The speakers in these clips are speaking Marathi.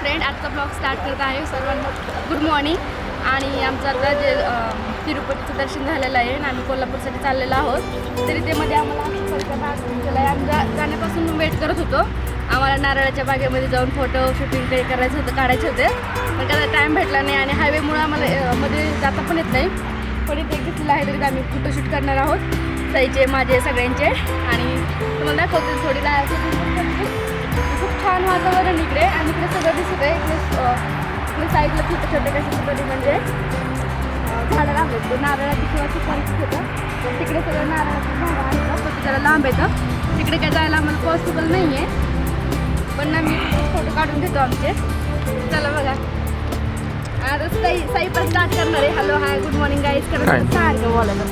फ्रेंड आजचा ब्लॉग स्टार्ट करत आहे सर्वांना गुड मॉर्निंग आणि आमचं आता जे तिरुपतीचं दर्शन झालेलं आहे आणि आम्ही कोल्हापूरसाठी चाललेलो आहोत. तरी ते मध्ये आम्हाला कलकत्ता आहे आम्ही जाण्यापासून वेट करत होतो. आम्हाला नारळाच्या बागेमध्ये जाऊन फोटो शूटिंग ते करायचं होतं काढायचे होते. पण त्याला टाईम भेटला नाही आणि हायवेमुळं आम्हाला मध्ये जाता पण येत नाही. पण इथे घेतलेलं आहे तरी आम्ही फोटोशूट करणार आहोत. त्याचे माझे सगळ्यांचे. आणि तुम्हाला दाखवते थोडी लाईव्ह खूप छान वातावरण इकडे आणि इकडे सगळं दिसत आहे. इकडे साईडला छोटे छोटे कसे तरी म्हणजे झाडं लावले ते नारळाची किंवा सुपारीची होतं. तर तिकडे सगळं नारळाची झाडं आहेत. जरा लांब येतं तिकडे काय जायला आम्हाला पॉसिबल नाही आहे पण ना मी फोटो काढून घेतो आमचे. चला बघा. आता साई साई पण स्टार्ट करणार आहे. Hello hi good morning guys. करत सारखं बोलायला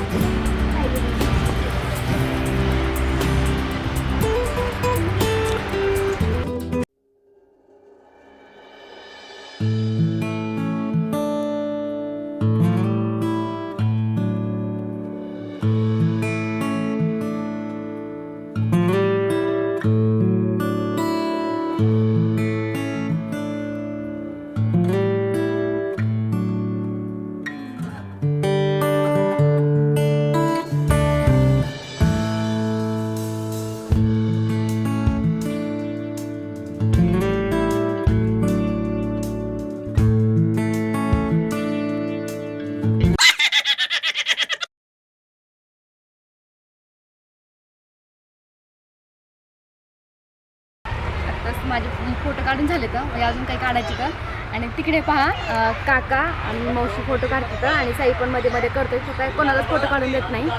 काढायची का आणि तिकडे पहा काका आणि मावशी फोटो काढतात आणि साई पण मध्ये मध्ये करतोय. तो काय कोणालाच फोटो काढून देत नाही.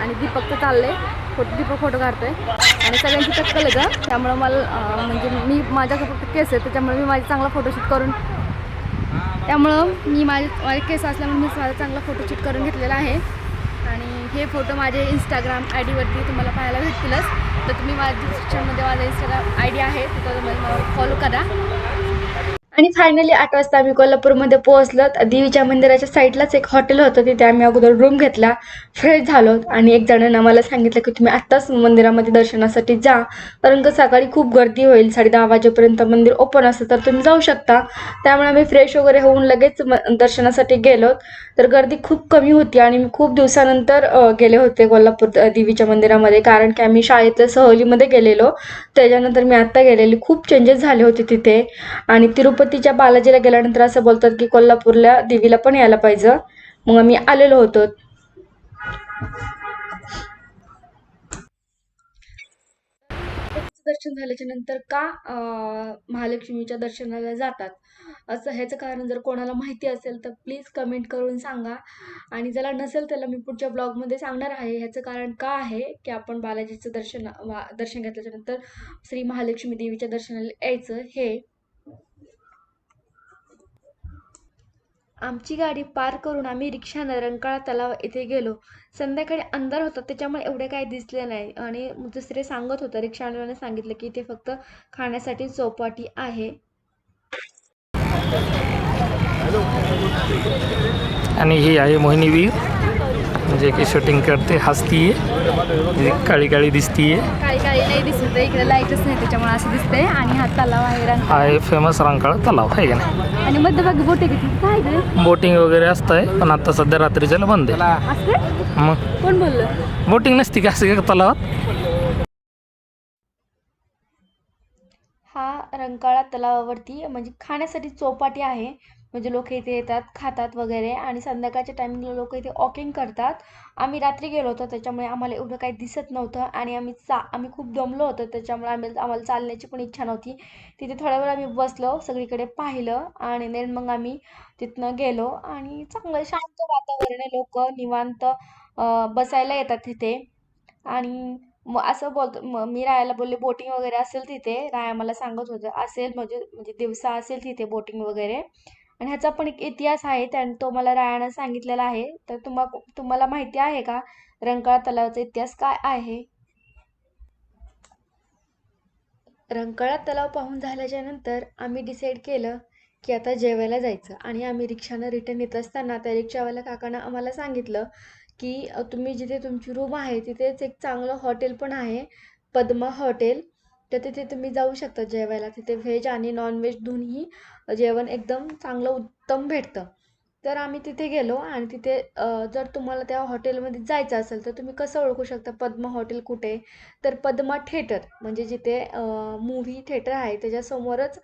आणि दीपक तर चाललंय. फोटो दीपक फोटो काढतोय. आणि सगळ्यांची टक्कल आहे का त्यामुळं मला म्हणजे मी माझ्यासोबत फक्त केस आहे त्याच्यामुळे मी माझा चांगला फोटोशूट करून त्यामुळं मी माझे माझे केस असल्यामुळे मी माझा चांगला फोटोशूट करून घेतलेला आहे. आणि हे फोटो माझे इंस्टाग्राम आय डीवरती तुम्हाला पाहायला भेटतीलच. तर तुम्ही माझ्या डिस्क्रिप्शनमध्ये माझा इंस्टाग्राम आय डी आहे. तिथं तुम्ही मला फॉलो करा. आणि फायनली आठ वाजता आम्ही कोल्हापूरमध्ये पोहोचलो. तर देवीच्या मंदिराच्या साईडलाच एक हॉटेल होतं. तिथे आम्ही अगोदर रूम घेतला. फ्रेश झालो. आणि एक जणांना आम्हाला सांगितलं की तुम्ही आत्ताच मंदिरामध्ये दर्शनासाठी जा. कारण का सकाळी खूप गर्दी होईल. साडे दहा वाजेपर्यंत मंदिर ओपन असतं. तर तुम्ही जाऊ शकता. त्यामुळे आम्ही फ्रेश वगैरे होऊन लगेच म- दर्शनासाठी गेलो. तर गर्दी खूप कमी होती. आणि मी खूप दिवसानंतर गेले होते कोल्हापूर देवीच्या मंदिरामध्ये. कारण की आम्ही शाळेतल्या सहलीमध्ये गेलेलो. त्याच्यानंतर मी आत्ता गेलेली. खूप चेंजेस झाले होते तिथे. आणि तिरुपतीच्या बालाजीला गेल्यानंतर असं बोलतात की कोल्हापूरला देवीला पण यायला पाहिजे. मग आम्ही आलेलो होतो. दर्शन झाल्याच्यानंतर का महालक्ष्मीच्या दर्शनाला जातात? असं ह्याचं कारण जर कोणाला माहिती असेल तर प्लीज कमेंट करून सांगा. आणि ज्याला नसेल त्याला मी पुढच्या ब्लॉगमध्ये सांगणार आहे. ह्याचं कारण का आहे की आपण बालाजीचं दर्शन दर्शन घेतल्याच्या नंतर श्री महालक्ष्मी देवीच्या दर्शनाला यायचं हे आमची गाडी पार करून आम्ही रिक्षानं रंकाळा तलाव येथे गेलो. संध्याकाळी अंधार होता त्याच्यामुळे एवढे काही दिसले नाही. आणि दुसरे सांगत होतं रिक्षावाल्याने सांगितलं की इथे फक्त खाण्यासाठी चौपाटी आहे. आणि ही आहे मोहिनीवीर. म्हणजे की शूटिंग करते हसतीये. जी काळी काळी दिसतीये. काही काही नाही दिसत इकडे लाईटच नाही त्याच्यामुळे असं दिसतंय. आणि हा तलाव आहे हा फेमस रंकाळा तलाव आहे का नाही? आणि मध्यभागी बोटे किती काय ते बोटिंग वगैरे असतंय पण आता सध्या रात्रीच्याला बंद आहे. असते मग? कोण बोललं? बोटिंग नसती का असं का तलावात? हा रंकाळा तलावावरती म्हणजे खाण्यासाठी चौपाटी आहे. म्हणजे लोक इथे येतात खातात वगैरे आणि संध्याकाळच्या टायमिंगला लोक इथे वॉकिंग करतात. आम्ही रात्री गेलो होतो त्याच्यामुळे आम्हाला एवढं काही दिसत नव्हतं आणि आम्ही चा आम्ही खूप दमलो होतो त्याच्यामुळे आम्ही आम्हाला चालण्याची पण इच्छा नव्हती. तिथे थोड्या वेळ आम्ही बसलो सगळीकडे पाहिलं आणि देन मग आम्ही तिथनं गेलो आणि चांगलं शांत वातावरण आहे लोक निवांत बसायला येतात तिथे. आणि मग असं बोलतो मी राहायला बोलले बोटिंग वगैरे असेल तिथे? राया मला सांगत होतं असेल म्हणजे म्हणजे दिवसा असेल तिथे बोटिंग वगैरे. आणि ह्याचा पण एक इतिहास आहे त्यानं तो मला रायानं सांगितलेला आहे. तर तुम्हा तुम्हाला माहिती आहे का रंकाळा तलावाचा इतिहास काय आहे? रंकाळा तलाव पाहून झाल्याच्यानंतर आम्ही डिसाईड केलं की आता जेवायला जायचं. आणि आम्ही रिक्षानं रिटर्न येत असताना त्या रिक्षावाल्या काकानं आम्हाला सांगितलं की तुम्ही जिथे तुमची रूम आहे तिथेच एक चांगलं हॉटेल पण आहे पद्मा हॉटेल तर तिथे तुम्ही जाऊ शकता जेवायला. तिथे व्हेज आणि नॉनव्हेज दोन्ही जेवण एकदम चांगलं उत्तम भेटतं. तर आम्ही तिथे गेलो आणि तिथे जर तुम्हाला त्या हॉटेलमध्ये जायचं असेल तर तुम्ही कसं ओळखू शकता? पद्मा हॉटेल कुठे? तर पद्मा थिएटर म्हणजे जिथे मूव्ही थिएटर आहे. त्याच्यासमोरच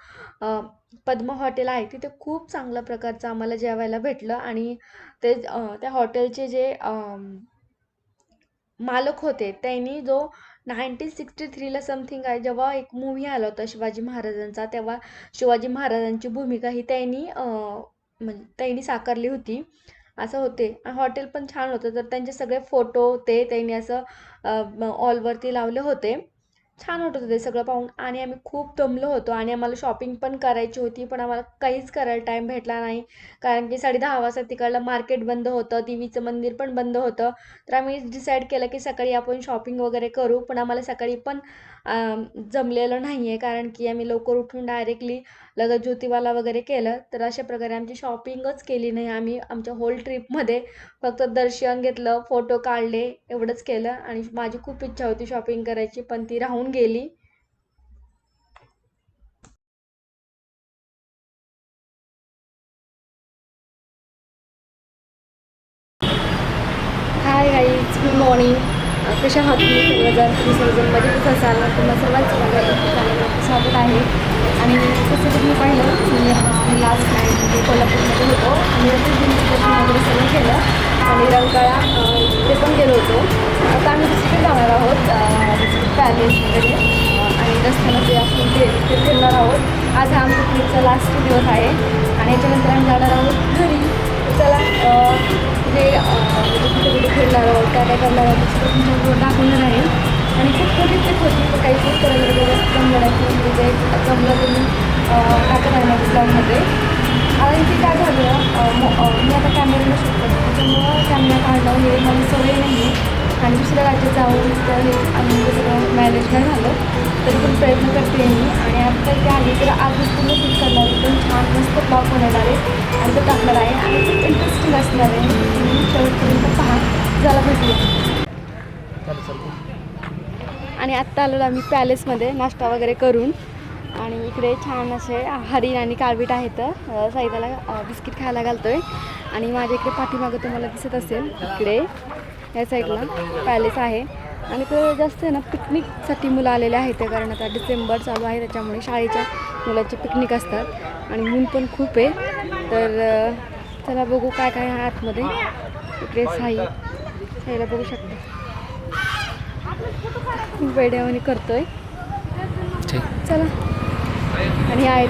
पद्मा हॉटेल आहे. तिथे खूप चांगल्या प्रकारचं आम्हाला जेवायला भेटलं आणि ते त्या हॉटेलचे जे मालक होते त्यांनी जो नाईन्टीन सिक्स्टी थ्रीला समथिंग आहे. जेव्हा एक मूव्ही आला होता शिवाजी महाराजांचा तेव्हा शिवाजी महाराजांची भूमिका ही त्यांनी म्हणजे त्यांनी साकारली होती. असं होते. हॉटेल पण छान होतं. तर त्यांचे सगळे फोटो ते त्यांनी असं ऑलवरती लावले होते. छान होतं ते सगळं पाहून. आणि आम्ही खूप दमलो होतो आणि आम्हाला शॉपिंग पण करायची होती पण आम्हाला काहीच करायला टाईम भेटला नाही. कारण की साडे दहा वाजता तिकडलं मार्केट बंद होतं देवीचं मंदिर पण बंद होतं. तर आम्ही डिसाईड केलं की सकाळी आपण शॉपिंग वगैरे करू पण आम्हाला सकाळी पण जमलेलं नाही आहे कारण की आम्ही लवकर उठून डायरेक्टली लगत ज्योतिबाला वगैरे केलं तर अशा प्रकारे आमची शॉपिंगच केली नाही. आम्ही आमच्या होल ट्रिपमध्ये फक्त दर्शन घेतलं फोटो काढले एवढंच केलं. आणि माझी खूप इच्छा होती शॉपिंग करायची पण ती राहून गेली. हाय गाईज गुड मॉर्निंग कशा आहात तुम्ही? सर्वजण तुम्ही सर्वजण मजेतच असाल तुम्हाला सर्वांचं माझ्या स्वागत आहे. आणि कसं तुम्ही पाहिलं की आम्ही लास्ट नाईट म्हणजे कोल्हापूरमध्ये होतो. आणि रत्नागिरी दर्शन वगैरे सगळं केलं. आणि रंकाळा ते पण गेलो होतो. आता आम्ही दुसरीकडे जाणार आहोत पॅलेस वगैरे. आणि रस्त्याला जे आपण ते ते फिरणार आहोत आज हा आमच्या लास्ट दिवस आहे. आणि याच्यानंतर आम्ही जाणार आहोत घरी. चला जे म्हणजे कुठे कुठे फिरणार आहोत काय काय करणार आहोत ते तुमच्या दाखवणार आहे. आणि खूप छोटी ट्रिप होती काही खूप करायला व्यवस्थित जमलं म्हणजे जे जमलं तुम्ही टाकत आहे माझ्या ब्लॉगमध्ये आणि ते काय झालं मी आता कॅमेऱ्याला शूट करतो. त्याच्यामुळं कॅमेरा काढणं हे मला सवय नाही आहे आणि दुसऱ्या राज्यात जाऊन तर हे आम्ही सगळं मॅनेज नाही झालं. तरी पण प्रयत्न करते मी. आणि आता ते आली तर आज पूर्ण शूट करणार एकदम छान मस्त ब्लॉग बनवणार आहे. आणि तो टाकणार आहे. आणि खूप इंटरेस्टिंग असणार आहे. शेवटपर्यंत पहा. झाला भेटूया. आणि आत्ता आलेलो आम्ही पॅलेसमध्ये नाश्ता वगैरे करून. आणि इकडे छान असे हरिण आणि काळवीट आहेत साईदाला बिस्किट खायला घालतो आहे आणि माझ्या इकडे पाठीमागं तुम्हाला दिसत असेल इकडे या साईडला पॅलेस आहे. आणि तो जास्त आहे ना पिकनिकसाठी मुलं आलेले आहेत कारण आता डिसेंबर चालू आहे त्याच्यामुळे शाळेच्या मुलाचे पिकनिक असतात. आणि ऊन पण खूप आहे. तर चला बघू काय काय आहे आतमध्ये. इकडे साई साईला बघू शकता. वेड्यावानी करतोय. चला. आणि आहेत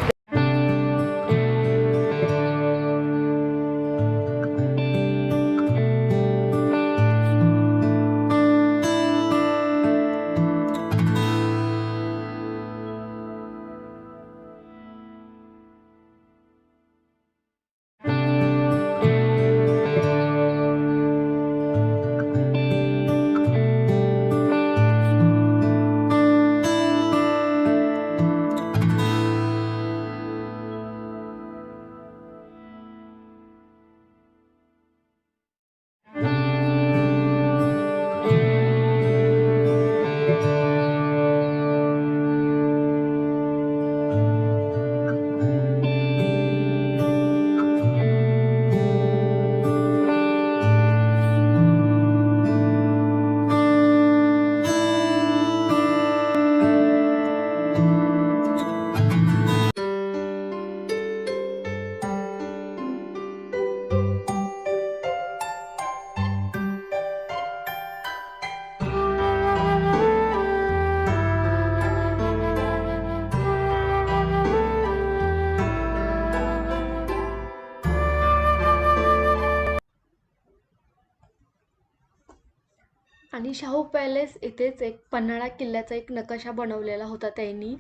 आणि शाहू पॅलेस इथेच एक पन्हाळा किल्ल्याचा एक नकाशा बनवलेला होता त्यांनी.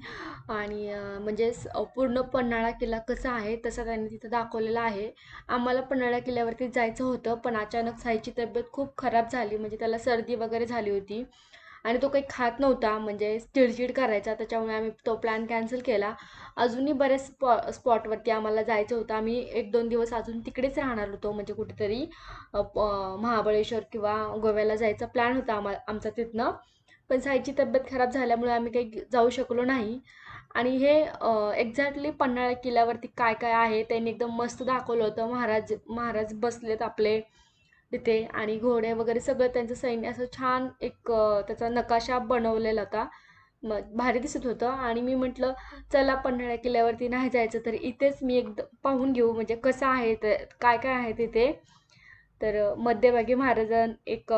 आणि म्हणजेच म्हणजे पूर्ण पन्हाळा किल्ला कसा आहे तसा त्यांनी तिथं दाखवलेला आहे. आम्हाला पन्हाळा किल्ल्यावरती जायचं होतं पण अचानक साईची तब्येत खूप खराब झाली म्हणजे त्याला सर्दी वगैरे झाली होती. आणि तो काही खात नव्हता म्हणजे चिडचिड करायचा त्याच्यामुळे आम्ही तो प्लॅन कॅन्सल केला. अजूनही बऱ्याच स्पॉ स्पॉटवरती आम्हाला जायचं होतं. आम्ही एक दोन दिवस अजून तिकडेच राहणार होतो म्हणजे कुठेतरी महाबळेश्वर किंवा गोव्याला जायचा प्लॅन होता आम्हा आमचा तिथनं. पण साईची तब्येत खराब झाल्यामुळे आम्ही काही जाऊ शकलो नाही. आणि हे एक्झॅक्टली पन्हाळा किल्ल्यावरती काय काय आहे त्यांनी एकदम मस्त दाखवलं होतं. महाराज महाराज बसलेत आपले. तिथे आणि घोडे वगैरे सगळं त्यांचं सैन्य असं छान एक त्याचा नकाशा बनवलेला होता. मग भारी दिसत होतं आणि मी म्हटलं चला पन्हाळ्या किल्ल्यावरती नाही जायचं तर इथेच मी एकदा पाहून घेऊ म्हणजे कसं आहे ते काय काय आहे तिथे. तर मध्यभागी महाराजां एक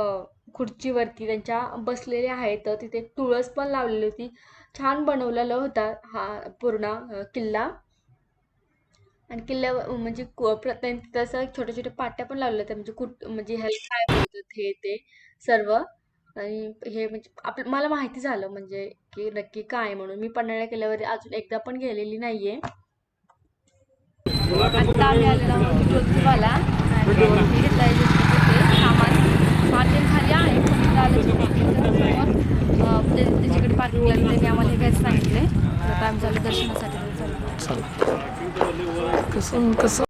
खुर्चीवरती त्यांच्या बसलेले आहेत. तिथे तुळस पण लावलेली होती. छान बनवलेला होता हा पूर्ण किल्ला. आणि किल्ल्यावर म्हणजे तसं छोट्या छोट्या पाट्या पण लावल्या होत्या म्हणजे कुठ म्हणजे ह्याला काय बोलतात हे ते सर्व. आणि हे म्हणजे आप मला माहिती झालं म्हणजे की नक्की काय म्हणून. मी पन्हाळा किल्ल्यावर अजून एकदा पण गेलेली नाहीये. आता आम्ही आलेलो आहोत ज्योतिबाला आणि हे घेतलं आहे ज्योतिबाचं सामान. पार्किंग खाली आहे. पण इथं आलं ज्योतिबाचं समोर ते त्याच्याकडे पार्किंगला त्यांनी आम्हाला हे घ्यायचं सांगितले आता आम्ही चालू दर्शनासाठी. चालू कसं कसं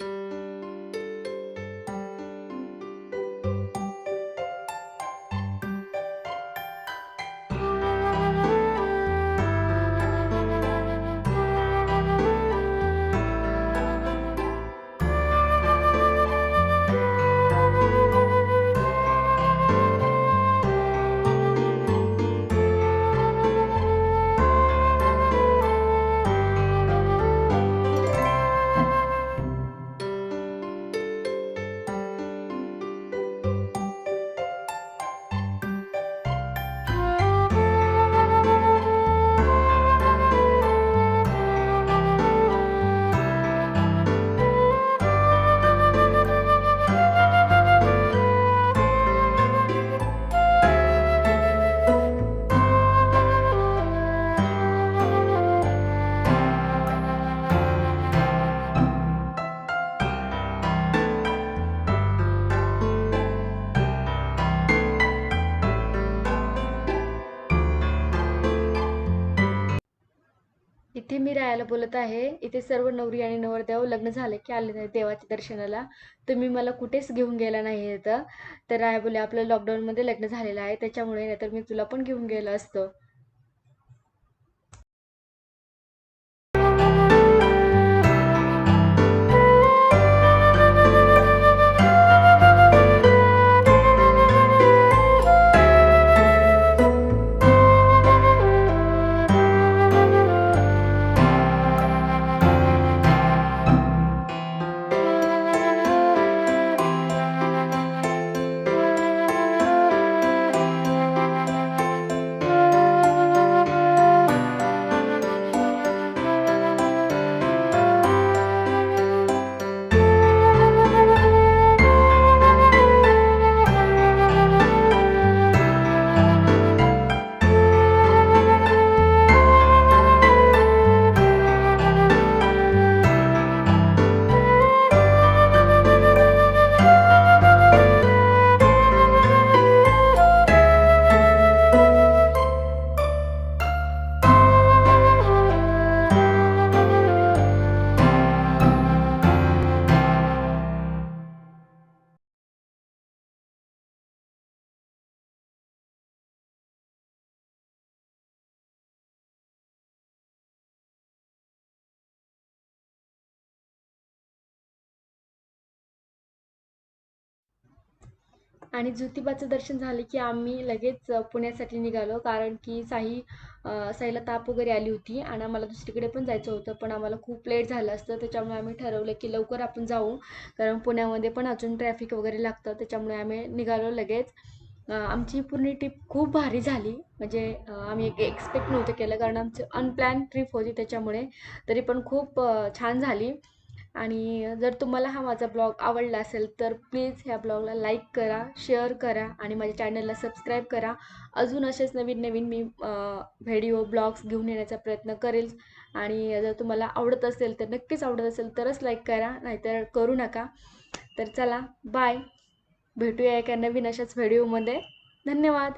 मी रायाला बोलत आहे. इथे सर्व नवरी आणि नवरदेव लग्न झाले की आले नाही देवाच्या दर्शनाला. तुम्ही मला कुठेच घेऊन गेला नाही तर राय बोले आपलं लॉकडाऊनमध्ये लग्न झालेलं आहे. त्याच्यामुळे नाहीतर मी तुला पण घेऊन गेलं असतं. आणि ज्योतिबाचं दर्शन झालं की आम्ही लगेच पुण्यासाठी निघालो. कारण की साई साईला ताप वगैरे आली होती आणि आम्हाला दुसरीकडे पण जायचं होतं. पण आम्हाला खूप लेट झालं असतं. त्याच्यामुळे आम्ही ठरवलं की लवकर आपण जाऊ. कारण पुण्यामध्ये पण अजून ट्रॅफिक वगैरे लागतं. त्याच्यामुळे आम्ही निघालो लगेच. आमची पूर्ण ट्रिप खूप भारी झाली. म्हणजे आम्ही एक एक्सपेक्ट नव्हतं केलं. कारण आमची अनप्लॅन ट्रिप होती त्याच्यामुळे. तरी पण खूप छान झाली. आणि जर तुम्हाला हा माझा ब्लॉग आवडला असेल तर प्लीज ह्या ब्लॉगला लाईक करा शेअर करा आणि माझ्या चॅनलला सबस्क्राईब करा. अजून असेच नवीन नवीन मी व्हिडिओ ब्लॉग्स घेऊन येण्याचा प्रयत्न करेल. आणि जर तुम्हाला आवडत असेल तर नक्कीच आवडत असेल तरच लाईक करा नाहीतर करू नका. तर चला बाय. भेटूया एका नवीन अशाच व्हिडिओमध्ये. धन्यवाद.